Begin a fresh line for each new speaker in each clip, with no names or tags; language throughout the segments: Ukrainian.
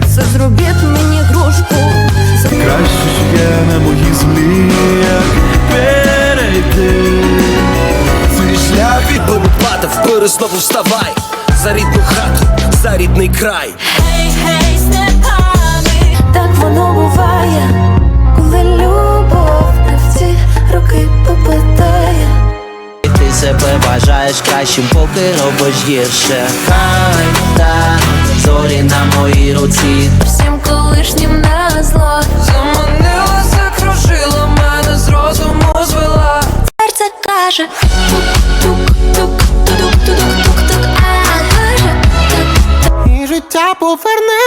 зробіть мені грушку.
Краще ж є на моїй землі, як перейти. Цей шлях від
Бо падав, вгору знову вставай За рідну хату, за рідний край
Гей, гей, степами, так воно буває, коли любов не в ці роки попитає.
Ти себе вважаєш кращим, поки робиш гірше. Хай зорі на моїй руці.
Всім колишнім на зло.
Заманила, закружила мене з розуму звела.
Серце каже тук-тук-тук-тук-тук-тук-тук, а каже
і життя поверне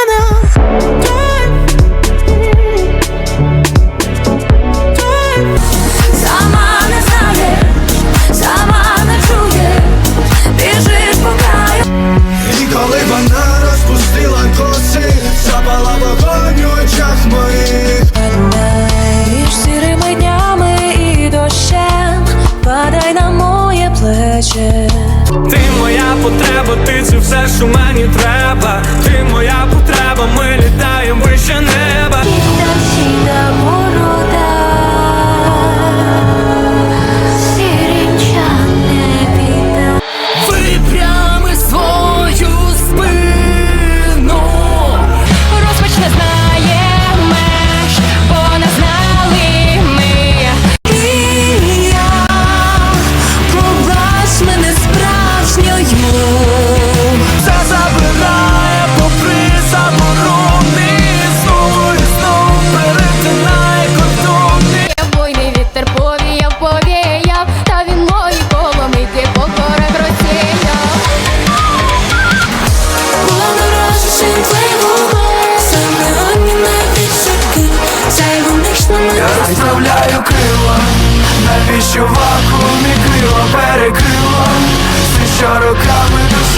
плече.
Ти моя потреба, ти це все, що мені треба. Ти моя потреба, ми
розправляю крила, навіщо вакуумі крила перекрила, все що руками дошли.